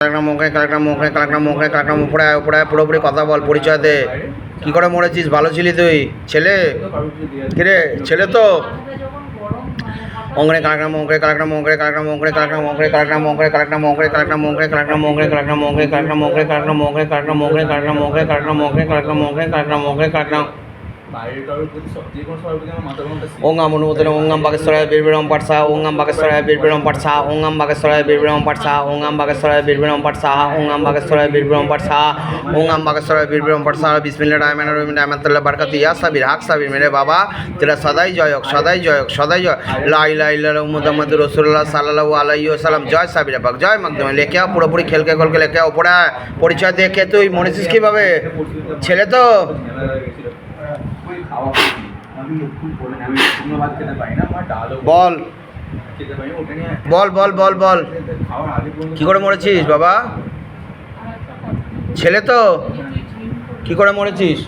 কালাকটা মুখে কালাকটা মুখে কালাকটা মুখে কালাকটা উপরে উপরে পুরোপুরি কথা বল পরিচয় দে কি করে মরেছিস ভালো ছিলি তুই ছেলে কিরে ছেলে তো ওংরে কালাকটা মুখে কালাকটা মুখে কালাকটা মুখে কালাকটা মুখে কালাকটা মুখে কালাকটা মুখে কালাকটা মুখে কালাকটা মুখে কালাকটা মুখে কালাকটা মুখে কালাকটা মুখে কালাকটা মুখে কালাকটা মুখে কালাকটা মুখে কালাকটা মুখে কালাকটা বাইরের কারোর ওং আম অনুমোদন ওং বাগেশ্বরায় বীরবিরম পাঠসা ওং আম বাগেশ্বরায় বীরবিরম পাঠসা ওং আম বাগেশ্বরায় বীরবিরম পাঠসা ওং আম বাগেশ্বরায় বীরবিরম পাঠসা ওং আম বাগেশ্বরায় বীরবিরম পাঠসা ওং আম বাগেশ্বরায় বীরবিরম পাঠসা বিসমিল্লা ডায়মান রবিন ডায়মাতুল্লাহ বারকাত ইয়া সাবির, হাক সাবির, মেরে বাবা। তেরা সদাই জয় হোক, সদাই জয় হোক, সদাই জয় লাই লাই মুহাম্মদ রসুল্লাহ সাল্লাহ আলাই সালাম জয় সাবির পাক জয় মাধ্যমে লেখে পুরোপুরি খেলকে খেলকে লেখে ওপরে পরিচয় দেখে তুই মনেছিস কীভাবে? ছেলে তো? বল বল। বল বল বল কি করে মরেছিস বাবা? ছেলে তো? কি করে মরেছিস?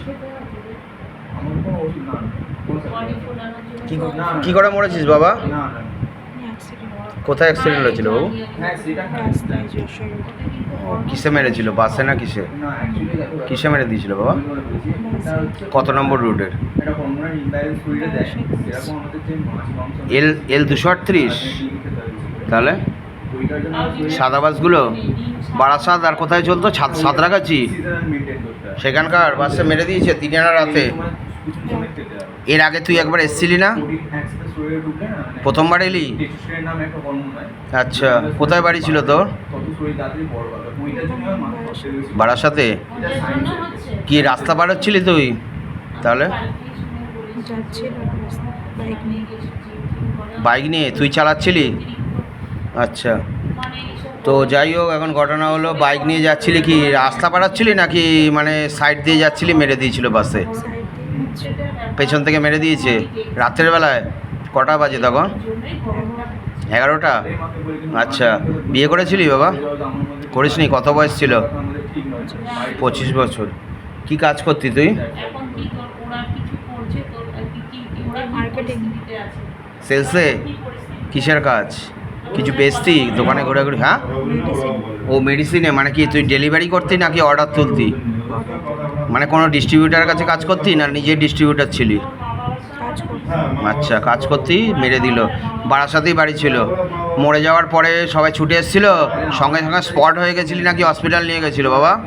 কি করে মরেছিস বাবা? কোথায় অ্যাক্সিডেন্ট হয়েছিল বাবু? কিসে মেরেছিল? বাসে না কিসে? কিসে মেরে দিয়েছিল বাবা? কত নম্বর রুটের এল এল দুশো আটত্রিশ? তাহলে সাদা বাসগুলো? বারাসাদ আর কোথায় চলতো? ছাদ সাঁতরাগাছি? সেখানকার বাসে মেরে দিয়েছে তিন রাতে। এর আগে তুই একবার এসছিলি না? না, মানে প্রথমবার এলি নামে একটা হয়। আচ্ছা কোথায় বাড়ি ছিল তোর। বারাসাতে। কি রাস্তা পার হচ্ছিলি তুই? তাহলে? বাইক নিয়ে তুই চালাচ্ছিলি? আচ্ছা। তো যাই হোক এখন ঘটনা হলো বাইক নিয়ে যাচ্ছিলি কি রাস্তা পাড়াচ্ছিলি নাকি মানে সাইড দিয়ে যাচ্ছিলি মেরে দিয়েছিল বাসে পেছন থেকে মেরে দিয়েছে? রাত্রের বেলায়? কটা বাজে তখন? এগারোটা? আচ্ছা। বিয়ে করেছিলি বাবা? করিস নি কত বয়স ছিল? পঁচিশ বছর। কি কাজ করতি তুই? সেলসে কিসের কাজ? কিছু বেচতি দোকানে ঘোরাঘুরি হ্যাঁ? ও মেডিসিনে মানে কি তুই ডেলিভারি করতি নাকি অর্ডার তুলতি? মানে কোনো ডিস্ট্রিবিউটারের কাছে কাজ করতি না নিজে ডিস্ট্রিবিউটার ছিলি? আচ্ছা কাজ করতেই মেরে দিল। বারাসাতেই বাড়ি ছিল। মরে যাওয়ার পরে সবাই ছুটে এসেছিল। সঙ্গে সঙ্গে স্পট হয়ে গেছিলি নাকি হসপিটাল নিয়ে গেছিল বাবা?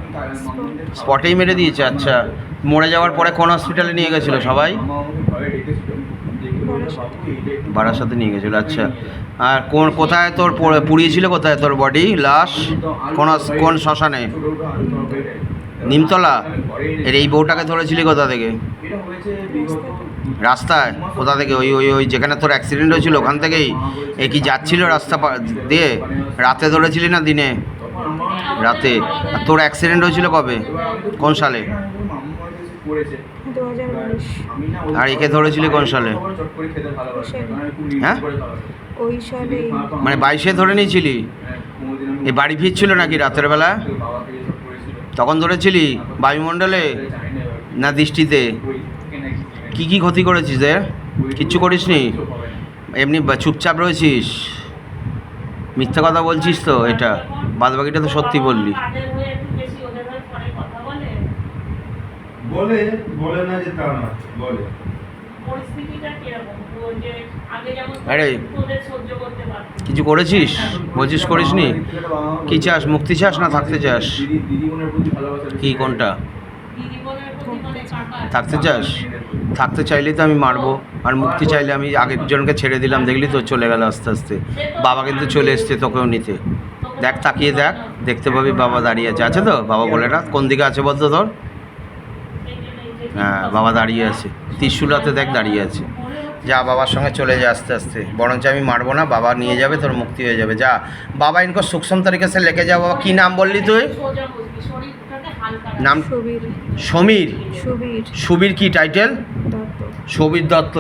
স্পটেই মেরে দিয়েছে আচ্ছা। মরে যাওয়ার পরে কোন হসপিটালে নিয়ে গেছিল সবাই? মা আমাকে ঘরে ডেকেছিল। ডেকে বলল, "বাবু, এইটা একটু বারাসাতে নিয়ে গেছিল আচ্ছা। আর কোন কোথায় তোর পড়ে- পুড়িয়েছিল কোথায় তোর বডি লাশ? কোন কোন শ্মশানে। নিমতলা? এর এই বউটাকে ধরেছিলি কোথা থেকে? রাস্তায় কোথা থেকে? ওই ওই ওই যেখানে তোর অ্যাক্সিডেন্ট হয়েছিল ওখান থেকেই। এ কি যাচ্ছিল রাস্তা দিয়ে? রাতে ধরেছিলি না দিনে? রাতে। আর তোর অ্যাক্সিডেন্ট হয়েছিল কবে? কোন সালে? আর একে ধরেছিলি কোন সালে? হ্যাঁ? মানে বাইশে ধরে নিয়েছিলি? এ বাড়ি ফিরছিল নাকি রাতের বেলা? তখন ধরেছিলি বায়ুমণ্ডলে? না দৃষ্টিতে? কি কি ক্ষতি করেছিস রে? কিচ্ছু করিস নি এমনি চুপচাপ রয়েছিস? মিথ্যা কথা বলছিস তো এটা। বাদ বাকিটা তো সত্যি বললি। আরে কিছু করেছিস? বলছিস করিস নি কি চাস? মুক্তি চাস না থাকতে চাস? কি কোনটা? থাকতে চাস? থাকতে চাইলেই তো আমি মারবো। আর মুক্তি চাইলে আমি আগের জনকে ছেড়ে দিলাম, দেখলি তো চলে গেল আস্তে আস্তে। বাবা কিন্তু চলে এসছে তোকেও নিতে। দেখ, তাকিয়ে দেখ, দেখতে পাবি বাবা দাঁড়িয়ে আছে। আছে তো? বাবা বলে না কোন দিকে আছে বলতো তোর? হ্যাঁ বাবা দাঁড়িয়ে আছে। ত্রিশুলাতে দেখ দাঁড়িয়ে আছে। যা বাবার সঙ্গে চলে যা আস্তে আস্তে। বরঞ্চ আমি মারবো না, বাবা নিয়ে যাবে, তোর মুক্তি হয়ে যাবে। যা। বাবা ইনকো সুক্ষম তারিখে সে লেকে যা, বাবা। কী নাম বললি তুই? নাম সুবীর সমীর সুবীর সুবীর কি টাইটেল দত্ত দত্ত সুবীর দত্ত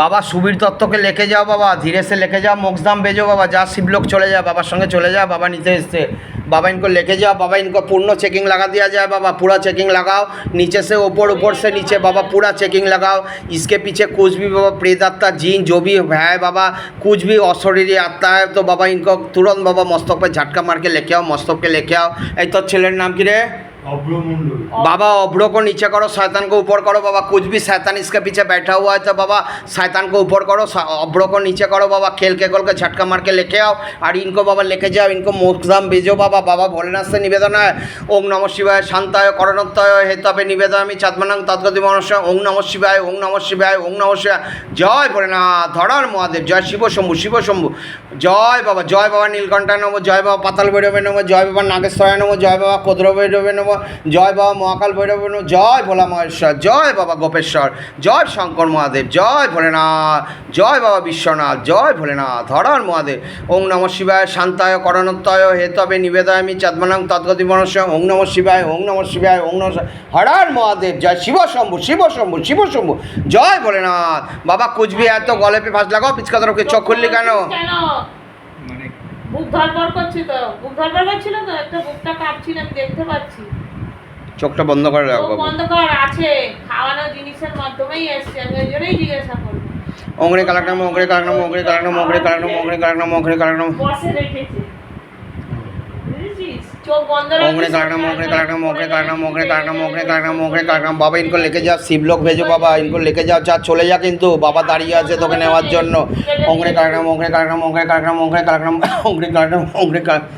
বাবা সুবীর দত্তকে লেখে যাও বাবা ধীরে সে লেখে যাও মোক্ষধাম বেজো বাবা যা শিবলোক চলে যা বাবার সঙ্গে চলে যা বাবা নিতে এসছে बाबा इनको लेके जाओ बाबा इनको पूर्ण चेकिंग लगा दिया जाए बाबा पूरा चेकिंग लगाओ नीचे से ऊपर ऊपर से नीचे बाबा पूरा चेकिंग लगाओ इसके पीछे कुछ भी बाबा प्रेत आत्मा जीन जो भी है बाबा कुछ भी অশরীরী আত্মা है तो बाबा इनको तुरंत बाबा मस्तक पे झटका मार के लेके आओ मस्तक के लेके आओ এই তোর ছেলের নাম কি রে অব্রমণ্ডল बाबा अब्रो को नीचे करो शैतान को ऊपर करो बाबा कुछ भी शैतान इसके पीछे बैठा हुआ है तो बाबा शैतान को ऊपर करो सा- अब्रो को नीचे करो बाबा खेल के खोल के झटका मार के लेके आओ और इनको बाबा लेके जाओ इनको मोक्षधाम भेजो बाबा बाबा भोलेनाथ से निवेदन है ओम नमः शिवाय शांताय करणत्तय हेतवे निवेदयामि चात्मनाং তদ্গতি মনস ওং নম শিবায় ওং নম শিবায় ওং নম শিবায় জয় ভোলেনাথ ধরার মহাদেব জয় শিব শম্ভু শিব শম্ভু জয় বাবা জয় বাবা নীলকণ্ঠা নম জয় বাবা পাতাল ভৈরবে নম জয় বাবা নাগেশ্বরায় নম জয় বাবা কোদ্র ভৈরবে নম জয় বাবা মহাকাল ভৈরবে জয় ভোলা মহেশ্বর জয় বাবা গোপেশ্বর জয় শঙ্কর মহাদেব জয় ভোলেনাথ জয় বাবা বিশ্বনাথ জয় ভোলেনাথ হরণ মহাদেব। ওং নম শিবায় শান্তায় করণত্তয় হেতবে নিবেদয়ামি চাঁদমানাং তদ্গতি মনস্য ওং নম শিবায় ওং নম শিবায় ওং নম হরণ মহাদেব জয় শিব শম্ভু শিব শম্ভু শিব শম্ভু। জয় ভোলেনাথ। বাবা কুচবিহার তো গলে পে ফাঁস লাগাও পিচকা তরফকে চোখ খুললি কেন? মানে বুক ধরপড় করছি তো বুক ধরপড় করছিল তো একটা বুকটা কাঁপছিল আমি দেখতে পাচ্ছি। চোখটা বন্ধ করে রাখো চোখ বাবু বন্ধ কর আছে খাওয়ানো জিনিসের মাধ্যমেই এসছে আমি ওই জন্যই জিজ্ঞাসা করি ওংরে কালাকনাম ওংরে কালাকনাম ওংরে কালাকনাম ওংরে কালাকনাম ওংরে কালাকনাম ওংরে কালাকনাম বসে রেখেছে বুঝেছিস চোখ বন্ধ ओंगरे काटना मोंगरे काटना मोंगरे काटना मोंगरे काटना मोंगरे काटना मोंगरे काटना बाबा इनको लेके जा शिवलोक भेजो बाबा इनको लेके जाओ যা চলে যা কিন্তু বাবা দাঁড়িয়ে আছে তোকে নেওয়ার জন্য ওংরে কাটনা মোংরে কাটনা মোংরে কাটনা মোংরে কাটনা ওংরে কাটনা ওংরে কাটনা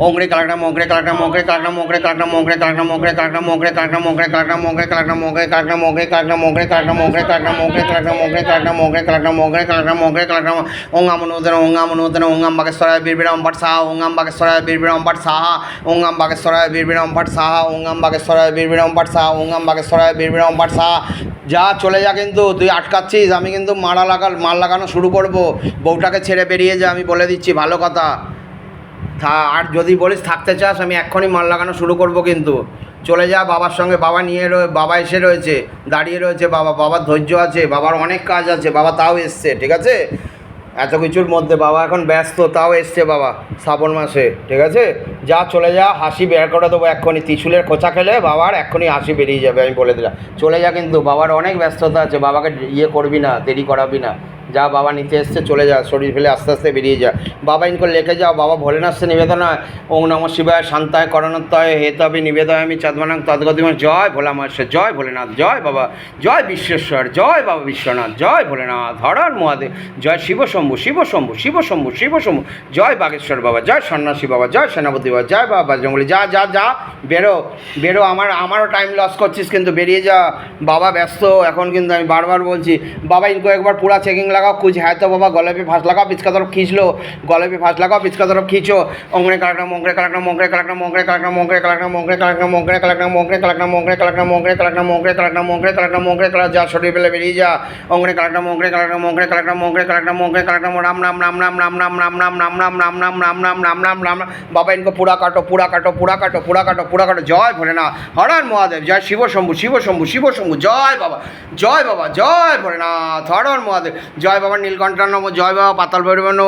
ओंगरे काटना मोंगरे काटना मोंगरे काटना मोंगरे काटना मोंगरे काटना मोंगरे काटना मोंगरे काटना मोंगरे काटना मोंगरे काटना मोंगरे काटना मोंगरे काटना मोंगरे काटना मोंगरे काटना मोंगरे काटना मोंगरे काटना मोंगरे काटना मोंगरे काटना मोंगरे काटना ओंगाम नूतन ओंगाम नूतन ओंगाम बागेश्वराय बीरबिराम भट्ट साहा ओंगाम बागेश्वराय बीरबिराम भट्ट साहा ओंगाम बागेश्वराय बीरबिराम भट्ट साहा ओंगाम बागेश्वराय बीरबिराम भट्ट साहा ओंगाम बागेश्वराय बीरबिराम भट्ट साहा যা চলে যা কিন্তু তুই আটকাচ্ছিস আমি কিন্তু মারা লাগা মাল লাগানো শুরু করব বউটাকে ছেড়ে বেরিয়ে যা আমি বলে দিচ্ছি ভালো কথা থা- আর যদি বলিস থাকতে চাস, আমি এক্ষুনি মাল লাগানো শুরু করব কিন্তু। চলে যা, বাবার সঙ্গে বাবা নিয়ে রয়ে, বাবা এসে রয়েছে, দাঁড়িয়ে রয়েছে, বাবা, বাবার ধৈর্য আছে, বাবার অনেক কাজ আছে, বাবা তাও এসছে, ঠিক আছে? এত কিছুর মধ্যে বাবা এখন ব্যস্ত, তাও এসছে বাবা, শ্রাবণ মাসে, ঠিক আছে? যা চলে যা, হাসি বের করে দেবো এক্ষুনি, ত্রিশুলের খোঁচা খেলে বাবার এক্ষুনি হাসি বেরিয়ে যাবে, আমি বলে দিলাম। চলে যা কিন্তু, বাবার অনেক ব্যস্ততা আছে, বাবাকে ইয়ে করবি না, দেরি করাবি না। যা বাবা নিচে এসছে, চলে যা, শরীর ফেলে আস্তে আস্তে বেরিয়ে যা। বাবা ইনকো লেখে যাও, বাবা ভোলেনাথে নিবেদন হয়। ওং নম শিবায়, শান্তায় করণত্তায় হেতবে নিবেদয় আমি চাঁদমানাং তদ্গতিম জয় ভোলা মহেশ্বর জয় ভোলেনাথ, জয় বাবা, জয় বিশ্বেশ্বর, জয় বাবা বিশ্বনাথ, জয় ভোলেনাথ হরণ মহাদেব। জয় শিবশম্ভু শিবশম্ভু শিবশম্ভু শিবশম্ভু জয় বাগেশ্বর বাবা, জয় সন্ন্যাসী বাবা, জয় সেনাপতি বাবা, জয় বাবা জঙ্গলি যা যা যা, বেরো বেরো, আমার, আমারও টাইম লস করছিস কিন্তু বেরিয়ে যা। বাবা ব্যস্ত, এখন কিন্তু আমি বারবার বলছি, বাবা ইনকো একবার পুরা চেকিং लगाओ कुछ है तो बाबा गले पे फांस लगाओ पिचका तरफ खींच लो गले पे फांस लगाओ पिचका तरफ खींचो ओंगरे कलकना मोंगरे कलकना मोंगरे कलकना मोंगरे कलकना मोंगरे कलकना मोंगरे कलकना मोंगरे कलकना मोंगरे कलकना मोंगरे कलकना मोंगरे कलकना मोंगरे कलकना मोंगरे कलकना मोंगरे कलक जा शरीर पे बेरिए जा ओंगरे कलकना मोंगरे कलकना मोंगरे कलकना मोंगरे कलकना मोंगरे कलकना राम राम राम राम राम राम राम राम राम राम राम राम राम राम राम राम राम बाबा इनको पूरा काटो पूरा काटो पूरा काटो पूरा काटो पूरा काटो जय भोलेनाथ हरण महादेव जय शिव शंभु शिव शंभु शिव शंभु जय बाबा জয় বাবা জয় ভোলেনাথ হরণ মহাদেব জয় বাবা নীলকণ্ঠানম জয় বাবা পাতাল ভৈরবানো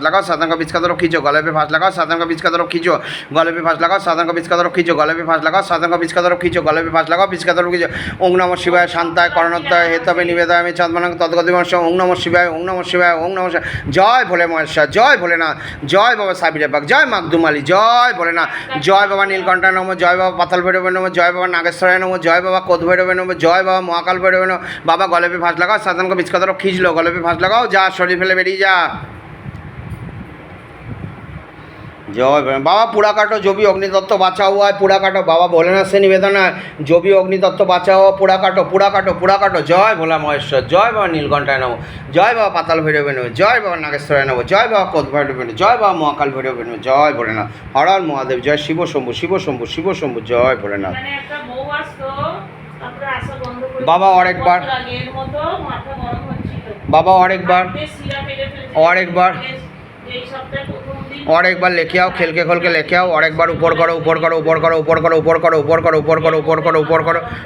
ফাঁস লাগাও সাধারণ বিচ কাদ রক্ষিছ গলাপে ফাঁস লাগাও সাধারণ বিচ কাদ রক্ষিছ গলাপে ফাঁস লাগাও সাধারণ বিচ কাদ রক্ষিছ গলাপে ফাঁস লাগাও সাধারণ বিচ কাদ রক্ষিছ গলাপে ফাঁস লাগাও বিচ কাদ রক্ষিছ ওং নম শিবায় শান্তায় করণত্তায় হেতবে নিবেদা আমি চন্দমান তদগতি মহাশয় ওং নম শিবায়, ওং নম শিবায়, ওং নম জয় ভোলে মহর্ষ জয় ভোলে না জয় বাবা সাবিরে বাগ জয় মাগদুমালি জয় ভোলে না জয় বাবা নীলকণ্ঠ নম, জয় বাবা পাতাল ভৈরবে নম, জয় বাবা নাগেশ্বরায় নম, জয় বাবা কোধ ভৈরবে নম, জয় বাবা মহাকাল ভৈরবে নম। বাবা গলাপে ফাঁস লাগাও সাধারণ বিচ কাদ রক্ষিছ গলাপে ফাঁস লাগাও যা, শরীর ফেলে বেরিয়ে যা। জয় বাবা পোড়াকাটো জবি অগ্নিতত্ত্ব বাঁচাও হয় পোড়াকাটো বাবা বলে না সে নিবেদনা জবি অগ্নিতত্ত্ব বাঁচাও হওয়া পোড়াকাটো পোড়াকাটো জয় ভোলা মহেশ্বর জয় বাবা নীলকণ্ঠায় নেব জয় বাবা পাতাল ভৈরব নেব জয় বাবা নাগেশ্বরায় নেব জয় বাবা কোদ ভৈরবে নেব জয় বাবা মহাকাল ভৈরব নেব জয় ভোলেনাথ। হরাল মহাদেব জয় শিব শম্ভু শিব শম্ভু শিব শম্ভু জয় ভোলেনাথ। বাবা অনেকবার। বাবা অনেকবার। অনেকবার। और एक बार लेके आओ खेल के खोल के लेके आओ और एक बार ऊपर करो ऊपर करो ऊपर करो ऊपर करो ऊपर करो ऊपर करो ऊपर करो ऊपर करो ऊपर करो